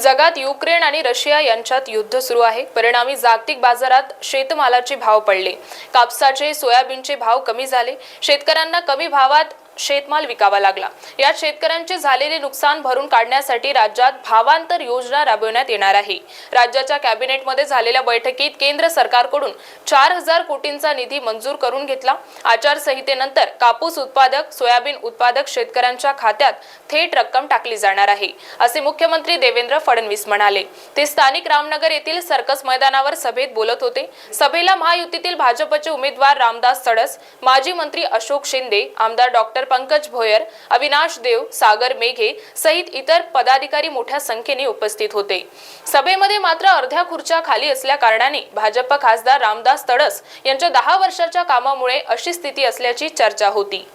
जगात युक्रेन आणि रशिया यांच्यात युद्ध सुरू आहे. परिणामी जागतिक बाजारात शेतमालाचे भाव पडले. कापसाचे सोयाबीनचे भाव कमी झाले. शेतकऱ्यांना कमी भावात शेतमाल विकावा लागला. यात शेतकऱ्यांचे झालेले नुकसान भरून काढण्यासाठी राज्यात भावांतर योजना राबवण्यात येणार आहे. राज्याच्या कॅबिनेटमध्ये झालेल्या बैठकीत केंद्र सरकारकडून चार हजार कोटींचा निधी मंजूर करून घेतला. आचारसंहितेनंतर कापूस उत्पादक सोयाबीन उत्पादक शेतकऱ्यांच्या खात्यात थेट रक्कम टाकली जाणार आहे. असे मुख्यमंत्री देवेंद्र फडणवीस म्हणाले. ते स्थानिक रामनगर येथील सर्कस मैदानावर सभेत बोलत होते. सभेला महायुतीतील भाजपचे उमेदवार रामदास तडस माजी मंत्री अशोक शिंदे आमदार डॉक्टर पंकज भोयर अविनाश देव सागर मेघे सहित इतर पदाधिकारी मोठ्या संख्येने उपस्थित होते. सभेमध्ये मात्र अर्ध्या खुर्च्या खाली असल्या कारणाने भाजप खासदार रामदास तडस यांच्या दहा वर्षाच्या कामामुळे अशी स्थिती असल्याची चर्चा होती.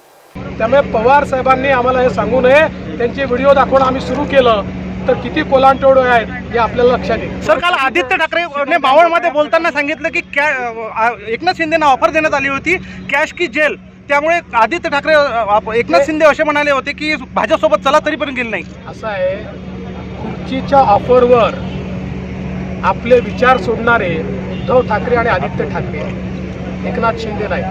त्यामुळे पवार साहेबांनी आम्हाला हे सांगू नये. त्यांचे व्हिडिओ दाखवून आम्ही सुरू केलं. तर किती कोलांटोड आहेत हे आपल्याला लक्षात येईल. सर काल आदित्य ठाकरे मावळमध्ये बोलताना सांगितलं की एकनाथ शिंदेना ऑफर देण्यात आली होती कॅश की जेल त्यामुळे आदित्य ठाकरे एकनाथ शिंदे असे म्हणाले होते की भाजपसोबत चला तरी पण गेले नाही. असं आहे खुर्चीच्या ऑफरवर आपले विचार सोडणारे उद्धव ठाकरे आणि आदित्य ठाकरे एकनाथ शिंदे नाही.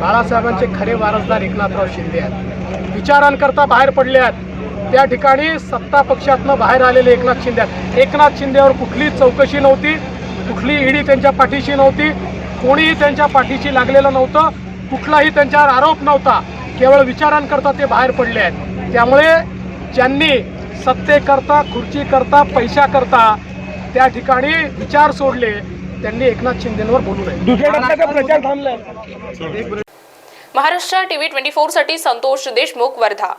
बाळासाहेबांचे खरे वारसदार एकनाथराव शिंदे आहेत. विचारांकरता बाहेर पडले आहेत. त्या ठिकाणी सत्ता पक्षातनं बाहेर आलेले एकनाथ शिंदे आहेत. एकनाथ शिंदेवर कुठलीच चौकशी नव्हती कुठली ईडी त्यांच्या पाठीशी नव्हती कोणीही त्यांच्या पाठीशी लागलेलं नव्हतं कुठलाही त्यांच्यावर आरोप नव्हता. केवळ विचारांकरता ते बाहेर पडले आहेत. त्यामुळे ज्यांनी सत्तेकरता खुर्चीकरता पैशाकरता त्या ठिकाणी विचार सोडले त्यांनी एकनाथ शिंदेवर बोलू नये. महाराष्ट्र टीव्ही ट्वेंटी साठी संतोष देशमुख वर्धा.